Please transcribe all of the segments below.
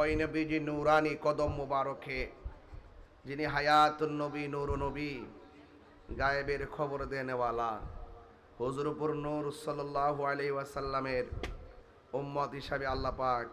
ওই নবীজি নুরানি কদম মুবারকে, যিনি হায়াতুন নবী নূর নবী, গায়েবের খবর দেনেওয়ালা, হজরপুর নূর সাল্লাহ আলি ওয়াসাল্লামের উম্মত হিসাবে আল্লাহ পাক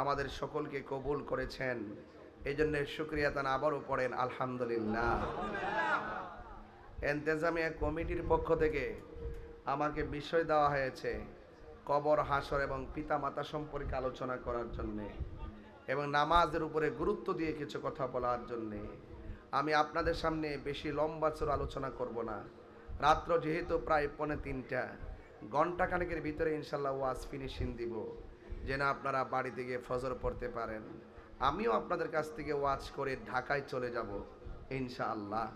আমাদের সকলকে কবুল করেছেন। এই জন্য শুক্রিয়া তান আবারও পড়েন, আলহামদুলিল্লাহ। এন্তেজামিয়া কমিটির পক্ষ থেকে আমাকে বিষয় দেওয়া হয়েছে, কবর হাসর এবং পিতা মাতা সম্পর্কে আলোচনা করার জন্যে। এবং নামাজের উপরে গুরুত্ব দিয়ে কিছু কথা বলার জন্যে আমি আপনাদের সামনে বেশি লম্বা চোর আলোচনা করব না। রাত্র যেহেতু প্রায় পৌনে তিনটা ঘণ্টা খানেকের ভিতরে ইনশাল্লাহ ওয়াজ ফিনিশিং দিব। যেন আপনারা বাড়িতে গিয়ে ফজর পড়তে পারেন। আমিও আপনাদের কাছ থেকে ওয়াজ করে ঢাকায় চলে যাব ইনশাআল্লাহ।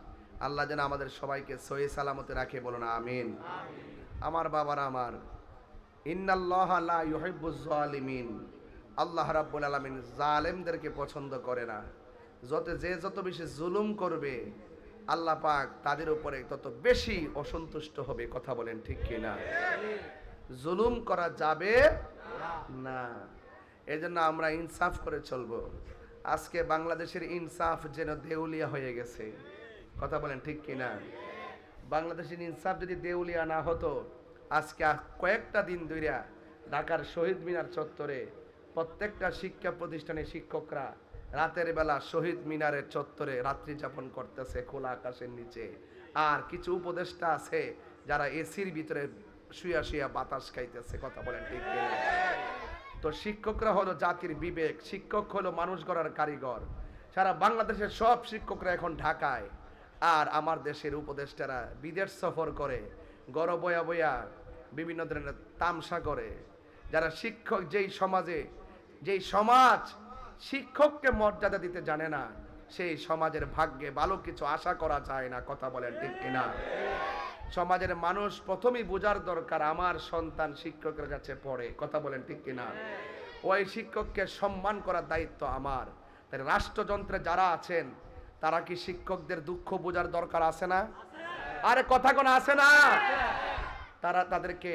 আল্লাহ যেন আমাদের সবাইকে সহি সালামতে রাখে বলুন আমিন। আমার বাবারা আমার ইন্নাল্লাহ লা ইউহিব্বুজ জালিমিন। আল্লাহ রাব্বুল আলামিন জালেমদেরকে পছন্দ করে না। যত যে যত বেশি জুলুম করবে, আল্লাহ পাক তাদের উপরে তত বেশি অসন্তুষ্ট হবে, কথা বলেন ঠিক কি না জুলুম করা যাবে না। এজন্য আমরা ইনসাফ করে চলবো। আজকে বাংলাদেশের ইনসাফ যেন দেউলিয়া হয়ে গেছে। কথা বলেন ঠিক কি না বাংলাদেশের ইনসাফ যদি দেউলিয়া না হতো, আজকে কয়েকটা দিন ধইরা ঢাকার শহীদ মিনার চত্বরে প্রত্যেকটা শিক্ষা প্রতিষ্ঠানে শিক্ষকরা রাতের বেলা শহীদ মিনারের চত্বরে রাত্রি যাপন করতেছে খোলা আকাশের নিচে। আর কিছু উপদেষ্টা আছে যারা এসির ভিতরে শুয়া শুয়া বাতাস খাইতেছে, কথা বলেন ঠিক তো শিক্ষকরা হলো জাতির বিবেক, শিক্ষক হলো মানুষ গড়ার কারিগর। সারা বাংলাদেশের সব শিক্ষকরা এখন ঢাকায়। আর আমার দেশের উপদেষ্টারা বিদেশ সফর করে গড় বয়া বয়া বিভিন্ন ধরনের তামসা করে। যারা শিক্ষক, যেই সমাজে, যেই সমাজ শিক্ষককে মর্যাদা দিতে জানে না, সেই সমাজের ভাগ্যে ভালো কিছু আশা করা যায় না, কথা বলেন ঠিক কিনা? সমাজের মানুষ প্রথমেই বোঝার দরকার, আমার সন্তান শিক্ষকের কাছে পড়ে, কথা বলেন ঠিক কিনা? ওই শিক্ষককে সম্মান করার দায়িত্ব আমার। তাই রাষ্ট্রযন্ত্রে যারা আছেন, তারা কি শিক্ষকদের দুঃখ বোঝার দরকার আছে না? আরে কথা কোনো আছে না? তারা তাদেরকে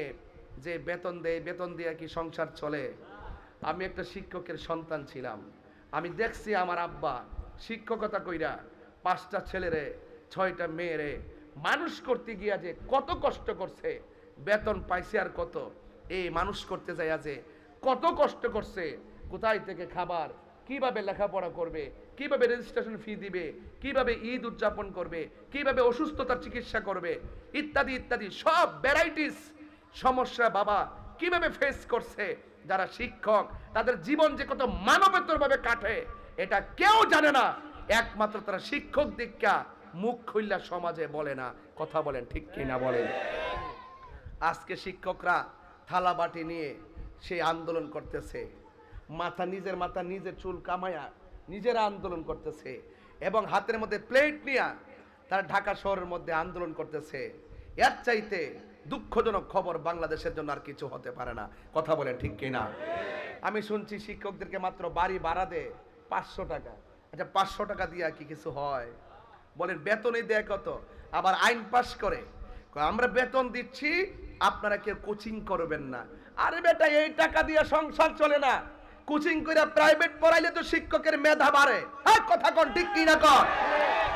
যে বেতন দেয়, বেতন দিয়ে কি সংসার চলে? আমি একটা শিক্ষকের সন্তান ছিলাম। আমি দেখছি আমার আব্বা শিক্ষকতা কইরা পাঁচটা ছেলেরে, ছয়টা মেয়েরে মানুষ করতে গিয়া যে কত কষ্ট করছে, বেতন পাইছে আর কত? এই মানুষ করতে যাইয়া যে কত কষ্ট করছে, কোথায় থেকে খাবার, কীভাবে লেখাপড়া করবে, কীভাবে রেজিস্ট্রেশন ফি দিবে, কীভাবে ঈদ উদযাপন করবে, কীভাবে অসুস্থতার চিকিৎসা করবে, ইত্যাদি ইত্যাদি, সব ভ্যারাইটিস সমস্যা বাবা কীভাবে ফেস করছে? যারা শিক্ষক, তাদের জীবন যে কত মানবেতর ভাবে কাটে, এটা কেউ জানে না। একমাত্র তারা শিক্ষক দীক্ষা, মুখ খুললা সমাজে বলে না। কথা বলেন, ঠিক কিনা বলেন? আজকে শিক্ষকরা থালা বাটি নিয়ে সেই আন্দোলন করতেছে। মাথা নিজের মাথা নিজের চুল কামায়া নিজেরা আন্দোলন করতেছে এবং হাতের মধ্যে প্লেট নিয়ে তারা ঢাকা শহরের মধ্যে আন্দোলন করতেছে। এর চাইতে দুঃখজনক খবর বাংলাদেশের জন্য আর কিছু হতে পারে না। কথা বলেন ঠিক কিনা? আমি শুনছি শিক্ষকদেরকে মাত্র বাড়ি ভাড়া দে, পাঁচশো টাকা। আচ্ছা পাঁচশো টাকা দিয়ে কি কিছু হয়? বলেন, বেতনই দেয় কত? আবার আইন পাস করে। আমরা বেতন দিচ্ছি, আপনারা কেউ কোচিং করবেন না। আরে বেটা, এই টাকা দিয়ে সংসার চলে না। কোচিং করে প্রাইভেট পড়াইলে তো শিক্ষকের মেধা বাড়ে। হ্যাঁ কথা কন, ঠিক কি না কর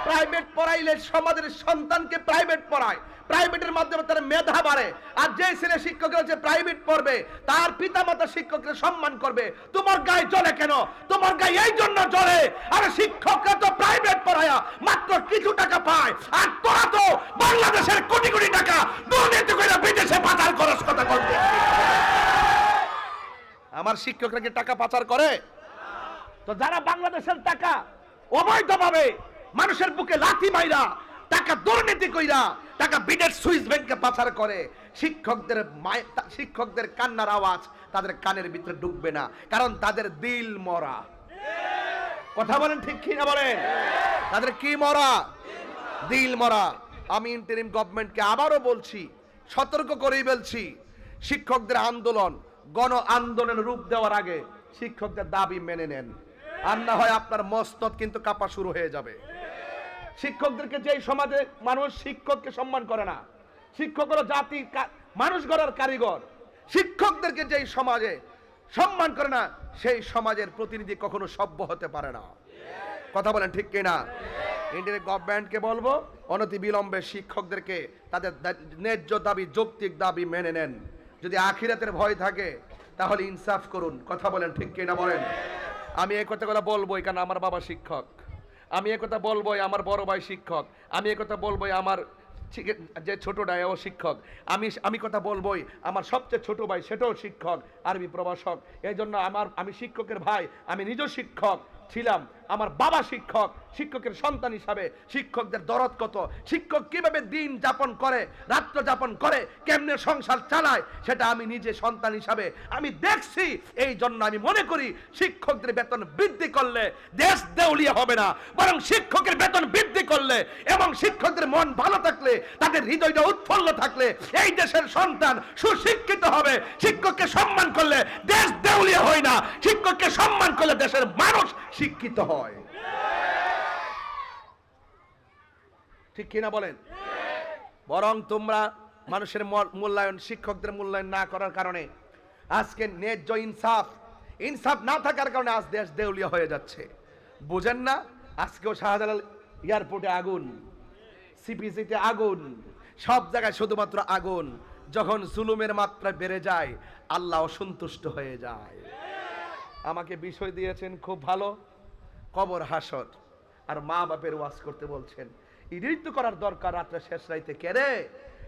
প্রাইভেট পড়াইলে সমাজের সন্তানকে প্রাইভেট পড়ায়। প্রাইভেটের মাধ্যমে তার মেধা বাড়ে। আর যে ছেলে শিক্ষক হচ্ছে প্রাইভেট পড়বে, তার পিতামাতা শিক্ষককে সম্মান করবে। তোমার গায়ে জ্বলে কেন? তোমার গায়ে এই জন্য জ্বলে আর শিক্ষকরা তো প্রাইভেট পড়ায়া মাত্র কিছু টাকা পায়। আর তোরা তো বাংলাদেশের কোটি কোটি টাকা দুর্নীতি করে বিদেশে পাচার করস কথা করবে আমার শিক্ষকরা কি টাকা পাচার করে? তো যারা বাংলাদেশের টাকা অবৈধভাবে মানুষের বুকে লাথি মাইরা, টাকা দুর্নীতি কইরা, টাকা বিদেশ সুইস ব্যাংকে পাচার করে। শিক্ষকদের শিক্ষকদের কান্নার আওয়াজ তাদের কানের ভিতরে ঢুকবে না, কারণ তাদের দিল মরা। কথা বলেন ঠিক কি না বলেন? তাদের কি মরা? দিল মরা। আমি ইন্টারিম গভর্নমেন্টকে আবারও বলছি, সতর্ক করেই বলছি, শিক্ষকদের আন্দোলন, গণ আন্দোলনের রূপ দেওয়ার আগে শিক্ষকদের দাবি মেনে নেন। আর না হয় আপনার মস্তদ কিন্তু কাপা শুরু হয়ে যাবে। শিক্ষকদেরকে যেই সমাজে মানুষ শিক্ষককে সম্মান করে না, শিক্ষক হলো জাতি মানুষ গড়ার কারিগর। শিক্ষকদেরকে যেই সমাজে সম্মান করে না, সেই সমাজের প্রতিনিধি কখনো সভ্য হতে পারে না। কথা বলেন ঠিক কিনা? ইন্ডিয়ান গভর্নমেন্টকে বলব, অনতি বিলম্বে শিক্ষকদেরকে তাদের ন্যায্য দাবি, যৌক্তিক দাবি মেনে নেন। যদি আখিরাতের ভয় থাকে, তাহলে ইনসাফ করুন। কথা বলেন ঠিক কিনা বলেন? আমি এই কথাগুলো বলবোই কারণ আমার বাবা শিক্ষক। আমি এই কথা বলবোই আমার বড় ভাই শিক্ষক। আমি এই কথা বলবোই আমার যে ছোট ও শিক্ষক। আমি আমি কথা বলবই আমার সবচেয়ে ছোট ভাই, সেটাও শিক্ষক, আরবি প্রভাষক। এই জন্য আমার আমি শিক্ষকের ভাই, আমি নিজেও শিক্ষক। ছিলাম। আমার বাবা শিক্ষক, শিক্ষকের সন্তান হিসাবে শিক্ষকদের দরদ কত? শিক্ষক কীভাবে দিন যাপন করে, রাত্র যাপন করে, কেমনে সংসার চালায়, সেটা আমি নিজে সন্তান হিসাবে আমি দেখছি। এই জন্য আমি মনে করি শিক্ষকদের বেতন বৃদ্ধি করলে দেশ দেউলিয়া হবে না। বরং শিক্ষকের বেতন বৃদ্ধি করলে এবং শিক্ষকদের মন ভালো থাকলে, তাদের হৃদয়টা উৎফুল্ল থাকলে, এই দেশের সন্তান সুশিক্ষিত হবে। শিক্ষককে সম্মান করলে দেশ দেউলিয়া হয় না। শিক্ষককে সম্মান করলে দেশের মানুষ শিক্ষিত হয়। ঠিক কিনা বলেন? বরং তোমরা মানুষের মল- মূল্যায়ন, শিক্ষকদের মূল্যায়ন না করার কারণে আজকে ন্যায্য ইনসাফ ইনসাফ না থাকার কারণে আজ দেশ দেউলিয়া হয়ে যাচ্ছে। বুঝেন না? আজকেও শাহজালাল এয়ারপোর্টে আগুন সিপিসিতে আগুন, সব জায়গায় শুধুমাত্র আগুন। যখন জুলুমের মাত্রা বেড়ে যায়, আল্লাহ অসন্তুষ্ট হয়ে যায়। আমাকে বিষয় দিয়েছেন খুব ভালো। কবর হাসর। আর মা বাপের ওয়াজ করতে বলছেন তো করার দরকার রাত্রে শেষ রাইতে কেরে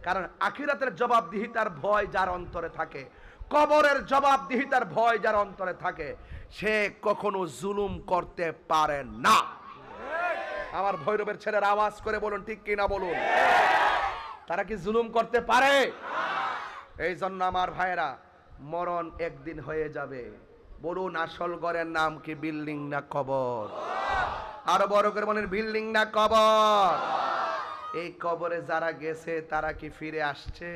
কারণ আখিরাতের জবাবদিহিতার ভয় যার অন্তরে থাকে, কবরের জবাবদিহিতার ভয় যার অন্তরে থাকে, সে কখনো জুলুম করতে পারে না। আমার ভৈরবের ছেলের আওয়াজ করে বলুন, ঠিক কিনা বলুন? তারা কি জুলুম করতে পারে? এই জন্য আমার ভাইয়েরা, মরণ একদিন হয়ে যাবে। বলুন আসল ঘরের নাম কি বিল্ডিং না কবর? আরও বড় করে বলেন, বিল্ডিং না কবর? এই কবরে যারা গেছে, তারা কি ফিরে আসছে?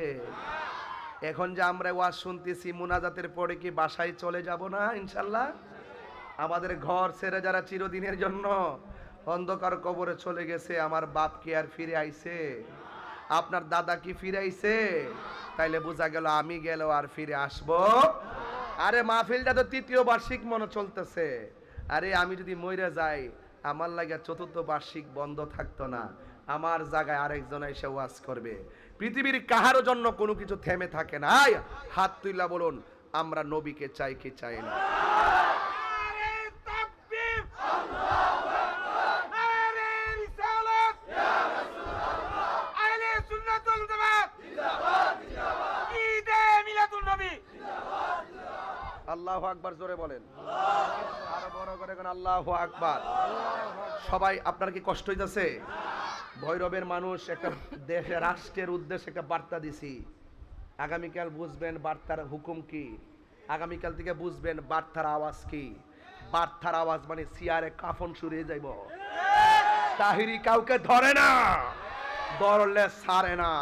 এখন যে আমরা ওয়াজ শুনতেছি, মুনাজাতের পরে কি বাসায় চলে যাব না, ইনশাল্লাহ? আমাদের ঘর ছেড়ে যারা চিরদিনের জন্য অন্ধকার কবরে চলে গেছে, আমার বাপ কি আর ফিরে আইছে? আপনার দাদা কি ফিরে আইছে? তাইলে বোঝা গেল আমি গেল আর ফিরে আসব আরে মাহফিলটা তো তৃতীয় বার্ষিক মনে চলতেছে। আরে আমি যদি মইরা যাই, আমার লাগে চতুর্থ বার্ষিক বন্ধ থাকতো না। আমার জায়গায় আরেকজন এসে ওয়াজ করবে। পৃথিবীর কাহারও জন্য কোনো কিছু থেমে থাকে না। হাত তুইলা বলুন, আমরা নবীকে চাই কি চাই না? আল্লাহ আকবার জোরে বলেন। আরও বড় করে আল্লাহ আকবার। সবাই, আপনার কি কষ্ট হইতাছে? ভৈরবের মানুষ একটা দেশে, রাষ্ট্রের উদ্দেশ্যে একটা বার্তা দিছি। আগামীকাল বুঝবেন বার্তার হুকুম কি। আগামীকাল থেকে বুঝবেন বার্তার আওয়াজ কি। বার্তার আওয়াজ মানে সিয়ারে কাফন সরিয়ে যাইব। তাহিরি কাউকে ধরে না, ধরলে সারে না।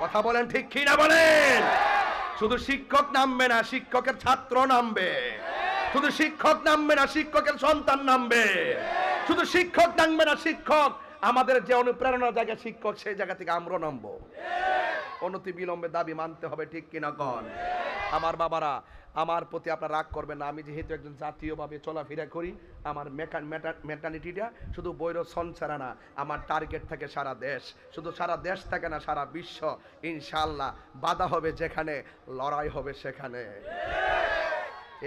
কথা বলেন ঠিক কি না বলেন? শুধু শিক্ষক নামবে না, শিক্ষকের ছাত্র নামবে। শুধু শিক্ষক নামবে না, শিক্ষকের সন্তান নামবে। শুধু শিক্ষক নামবে না, শিক্ষক, আমাদের যে অনুপ্রেরণার জায়গা শিক্ষক, সেই জায়গা থেকে আমরা নামবো। অনতি বিলম্বে দাবি মানতে হবে, ঠিক কিনা কন? আমার বাবারা, আমার প্রতি আপনার রাগ করবেন না। আমি যেহেতু একজন জাতীয়ভাবে চলাফেরা করি, আমার মেটানিটিটা শুধু বৈর সঞ্চারা না, আমার টার্গেট থাকে সারা দেশ। শুধু সারা দেশ থাকে না, সারা বিশ্ব ইনশাল্লাহ বাধা হবে যেখানে, লড়াই হবে সেখানে।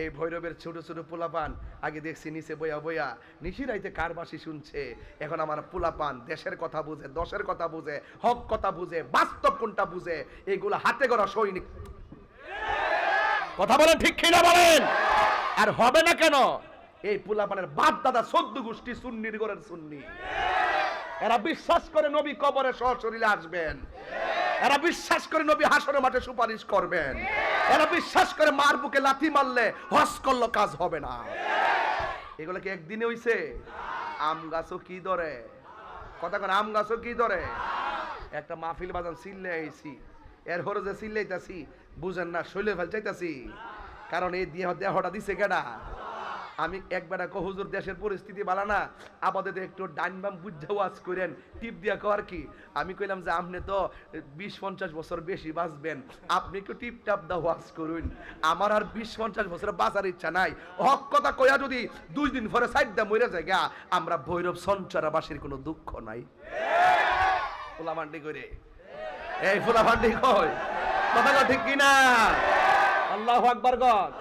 এই ভৈরবের ছোট ছোট পোলাপান, আগে দেখছি নিচে বইয়া বইয়া, নিশিরাইতে কার বাসি শুনছে? এখন আমার পোলাপান দেশের কথা বুঝে, দশের কথা বুঝে, হক কথা বুঝে, বাস্তব কোনটা বুঝে, এগুলো হাতে গড়া সৈনিক কথা বলেন ঠিক কিনা বলেন? আর হবে না কেন? এই পোলাপানের বাপ দাদা সদ্য গোষ্ঠী সুন্নির ঘরের সুন্নি। এরা বিশ্বাস করে নবী কবরে সশরীরে আসবেন। এরা বিশ্বাস করে নবী হাসরের মাঠে সুপারিশ করবেন। এরা বিশ্বাস করে মার বুকে লাথি মারলে হস করল কাজ হবে না। এগুলো কি একদিনে হইছে? আম গাছও কি ধরে? কথা কোন, আম গাছও কি ধরে? একটা মাহফিল বাজান সিল্লে আইছি। এর হরে যে সিল্লাইতাছি বুঝেন না শৈলে ফেল চাইতাছি কারণ এই দেহ দেহটা দিছে কেডা? আমি একবার কো হুজুর দেশের পরিস্থিতি ভালো না? আপাতত একটু ডাইন বাম বুঝা ওয়াজ করেন টিপ দিয়া কর কি। আমি কইলাম যে আপনি তো বিশ পঞ্চাশ বছর বেশি বাঁচবেন। আপনি একটু টিপ টাপ দা ওয়াজ করুন। আমার আর বিশ পঞ্চাশ বছর বাঁচার ইচ্ছা নাই। হক কথা কইয়া যদি দুই দিন পরে সাইড দা মরে যায় গা, আমরা ভৈরব সঞ্চারাবাসীর কোনো দুঃখ নাই। ফুলামান্ডি করে এই ফুলাফান্ডি কয় কথা ঠিক কিনা? আল্লাহ আকবর গড